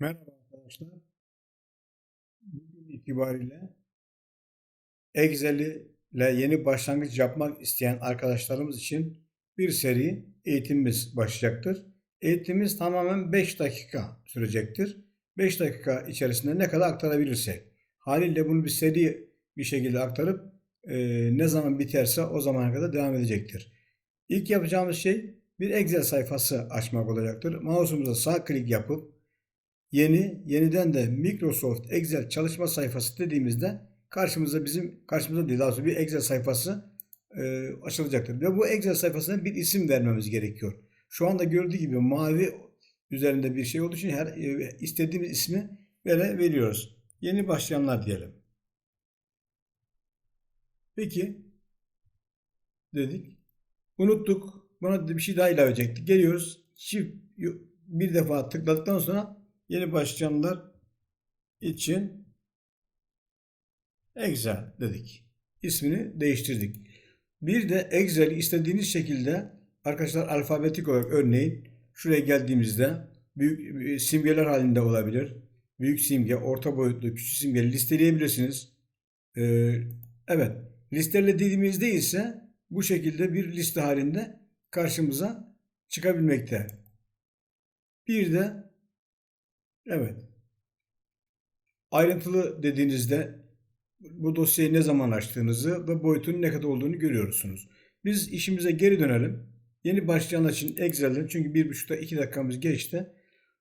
Merhaba arkadaşlar. Bugün itibariyle Excel ile yeni başlangıç yapmak isteyen arkadaşlarımız için bir seri eğitimimiz başlayacaktır. Eğitimimiz tamamen 5 dakika sürecektir. 5 dakika içerisinde ne kadar aktarabilirsek. Haliyle bunu bir seri bir şekilde aktarıp e, ne zaman biterse o zamana kadar devam edecektir. İlk yapacağımız şey bir Excel sayfası açmak olacaktır. Mouse'umuza sağ klik yapıp yeni yeniden de Microsoft Excel çalışma sayfası dediğimizde karşımıza bizim karşımıza değil daha bir Excel sayfası e, açılacaktır. Ve bu Excel sayfasına bir isim vermemiz gerekiyor. Şu anda gördüğü gibi mavi üzerinde bir şey olduğu için her e, istediğimiz ismi vere veriyoruz. Yeni başlayanlar diyelim. Peki dedik. Unuttuk. Buna bir şey daha ilave edecektik. Geliyoruz. Çift bir defa tıkladıktan sonra yeni başlayanlar için Excel dedik. İsmini değiştirdik. Bir de Excel istediğiniz şekilde arkadaşlar alfabetik olarak örneğin şuraya geldiğimizde büyük simgeler halinde olabilir. Büyük simge, orta boyutlu, küçük simge listeleyebilirsiniz. Ee, evet. Listelediğimizde ise bu şekilde bir liste halinde karşımıza çıkabilmekte. Bir de evet ayrıntılı dediğinizde bu dosyayı ne zaman açtığınızı ve boyutunun ne kadar olduğunu görüyorsunuz. Biz işimize geri dönelim. Yeni başlayanlar için Excel'den çünkü 1,5'da 2 dakikamız geçti.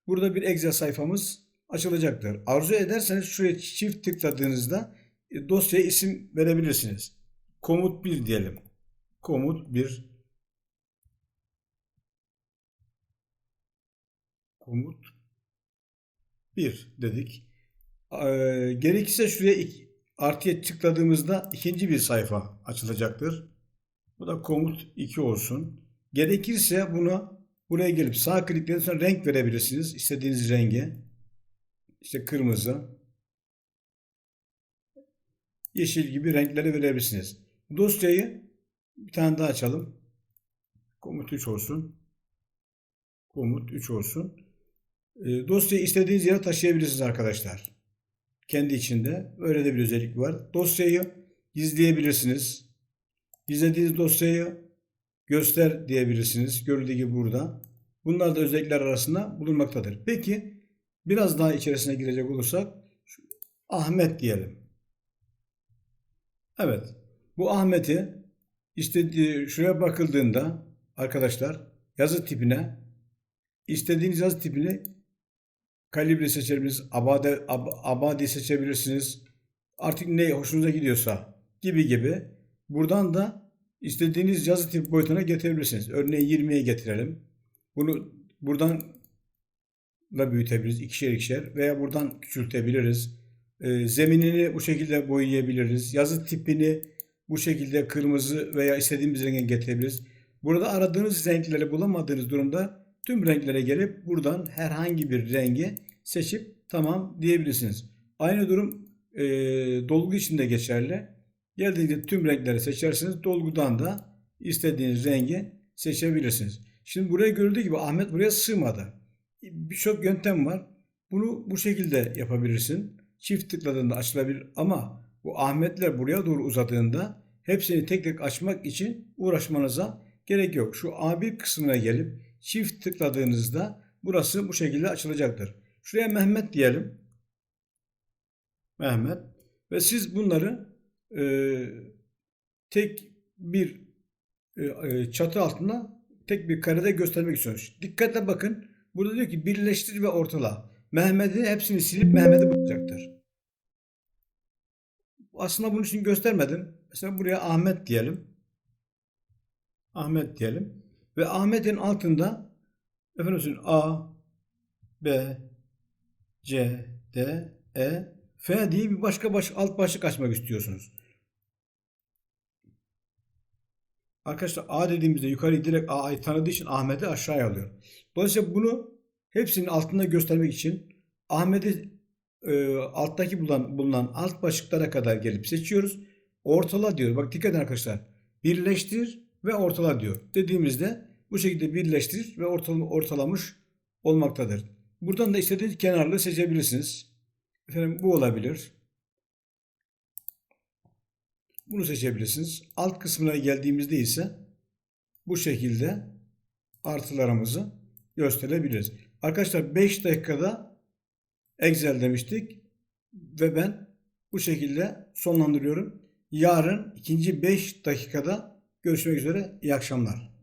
Burada bir Excel sayfamız açılacaktır. Arzu ederseniz şuraya çift tıkladığınızda e, dosyaya isim verebilirsiniz. Komut 1 diyelim. Komut 1 komut 1 dedik. Ee, gerekirse şuraya iki, artıya tıkladığımızda ikinci bir sayfa açılacaktır. Bu da komut 2 olsun. Gerekirse bunu buraya gelip sağ klikledikten sonra renk verebilirsiniz. İstediğiniz rengi. İşte kırmızı, yeşil gibi renkleri verebilirsiniz. Dosyayı bir tane daha açalım. Komut 3 olsun. Komut 3 olsun. E, dosyayı istediğiniz yere taşıyabilirsiniz arkadaşlar. Kendi içinde. Öyle de bir özellik var. Dosyayı gizleyebilirsiniz. Gizlediğiniz dosyayı göster diyebilirsiniz. Gördüğü gibi burada. Bunlar da özellikler arasında bulunmaktadır. Peki biraz daha içerisine girecek olursak Ahmet diyelim. Evet. Bu Ahmet'i istediği şuraya bakıldığında arkadaşlar yazı tipine istediğiniz yazı tipini kalibre seçebilirsiniz. Abade, ab, abadi seçebilirsiniz. Artık ne hoşunuza gidiyorsa gibi gibi. Buradan da istediğiniz yazı tip boyutuna getirebilirsiniz. Örneğin 20'ye getirelim. Bunu buradan da büyütebiliriz. ikişer ikişer veya buradan küçültebiliriz. E, zeminini bu şekilde boyayabiliriz. Yazı tipini bu şekilde kırmızı veya istediğimiz renge getirebiliriz. Burada aradığınız renkleri bulamadığınız durumda tüm renklere gelip buradan herhangi bir rengi seçip tamam diyebilirsiniz. Aynı durum e, dolgu için de geçerli. Geldiğinizde tüm renkleri seçersiniz. Dolgudan da istediğiniz rengi seçebilirsiniz. Şimdi buraya görüldüğü gibi Ahmet buraya sığmadı. Birçok yöntem var. Bunu bu şekilde yapabilirsin. Çift tıkladığında açılabilir ama bu Ahmetler buraya doğru uzadığında hepsini tek tek açmak için uğraşmanıza gerek yok. Şu A1 kısmına gelip çift tıkladığınızda burası bu şekilde açılacaktır. Şuraya Mehmet diyelim. Mehmet. Ve siz bunları e, tek bir e, çatı altında tek bir karede göstermek istiyorsunuz. Dikkatle bakın. Burada diyor ki birleştir ve ortala. Mehmet'i hepsini silip Mehmet'i bulacaktır. Aslında bunun için göstermedim. Mesela buraya Ahmet diyelim. Ahmet diyelim. Ve Ahmet'in altında efendim A, B, C, D, E, F diye bir başka baş, alt başlık açmak istiyorsunuz. Arkadaşlar A dediğimizde yukarı direkt A'yı tanıdığı için Ahmet'i aşağıya alıyor. Dolayısıyla bunu hepsinin altında göstermek için Ahmet'i e, alttaki bulunan, bulunan alt başlıklara kadar gelip seçiyoruz. Ortala diyor. Bak dikkat edin arkadaşlar. Birleştir ve ortala diyor. Dediğimizde bu şekilde birleştir ve ortal, ortalamış olmaktadır. Buradan da istediğiniz kenarlı seçebilirsiniz. Efendim bu olabilir. Bunu seçebilirsiniz. Alt kısmına geldiğimizde ise bu şekilde artılarımızı gösterebiliriz. Arkadaşlar 5 dakikada Excel demiştik ve ben bu şekilde sonlandırıyorum. Yarın ikinci 5 dakikada görüşmek üzere. İyi akşamlar.